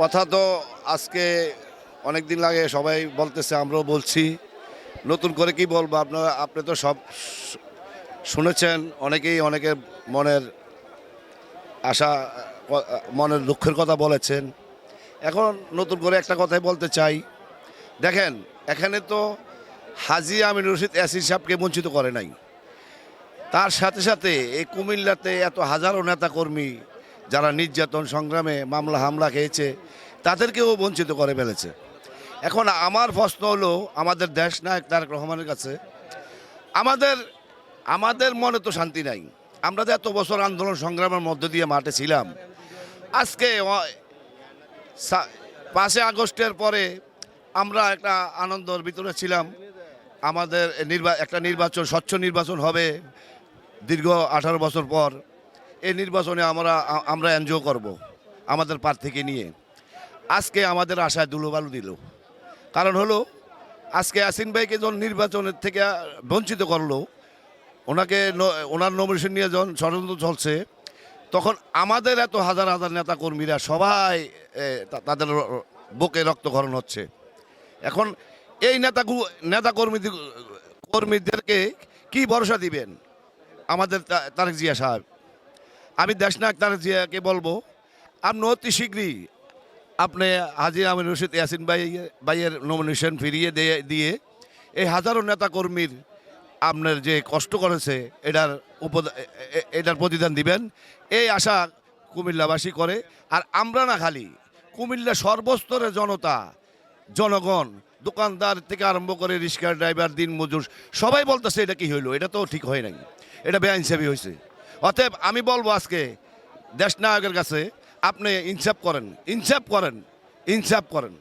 কথা তো আজকে অনেক দিন লাগে, সবাই বলতেছে, আমরাও বলছি। নতুন করে কি বলব, আপনারা, আপনি তো সব শুনেছেন, অনেকেই অনেকের মনের আশা মনের দুঃখের কথা বলেছেন। এখন নতুন করে একটা কথাই বলতে চাই। দেখেন, এখানে তো হাজি আমিন রশিদ অ্যাসিড সাহেবকে বঞ্চিত করে নাই। তার সাথে সাথে এই কুমিল্লাতে এত হাজারো নেতাকর্মী যারা নির্যাতন সংগ্রামে মামলা হামলা খেয়েছে, তাদেরকেও বঞ্চিত করে ফেলেছে। এখন আমার প্রশ্ন হলো, আমাদের দেশ নায়ক তারেক রহমানের কাছে, আমাদের আমাদের মনে তো শান্তি নাই। আমরা যে এত বছর আন্দোলন সংগ্রামের মধ্য দিয়ে মাঠে ছিলাম, আজকে পাঁচই আগস্টের পরে আমরা একটা আনন্দর ভিতরে ছিলাম। আমাদের নির্বা, একটা নির্বাচন, স্বচ্ছ নির্বাচন হবে দীর্ঘ আঠারো বছর পর। এই নির্বাচনে আমরা আমরা এনজয় করব, আমাদের প্রার্থীকে নিয়ে। আজকে আমাদের আশায় দুলোবালু দিল। কারণ হলো, আজকে আসিন ভাইকে যখন নির্বাচনের থেকে বঞ্চিত করল, ওনাকে ওনার নমিনেশন নিয়ে যখন ষড়যন্ত্র চলছে, তখন আমাদের এত হাজার হাজার নেতা কর্মীরা সবাই তাদের বুকে রক্তক্ষরণ হচ্ছে। এখন এই নেতা নেতা কর্মী কর্মীদেরকে কি ভরসা দিবেন? আমাদের তারেক জিয়া সাহেব। আমি দেশনায়ক তারেক জিয়াকে বলব আপনি অতি শীঘ্রই আপনি হাজি আমির রশিদ ইয়াসিন ভাই ভাইয়ের নমিনেশন ফিরিয়ে দিয়ে দিয়ে এই হাজারো নেতাকর্মীর আপনার যে কষ্ট করেছে, এটার এ- এটার প্রতিদান দিবেন। এই আশা কুমিল্লাবাসী করে। আর আমরা না খালি, কুমিল্লা সর্বস্তরের জনতা, জনগণ, দোকানদার থেকে আরম্ভ করে রিক্সা ড্রাইভার দিন মজুর সবাই বলতেছে এটা কি হইল? এটা তো ঠিক হয় নাই। এটা বেআইনসাফি হয়েছে অতএব আমি বলব আজকে দেশ নায়কের কাছে আপনি ইনসাফ করেন ইনসাফ করেন ইনসাফ করেন।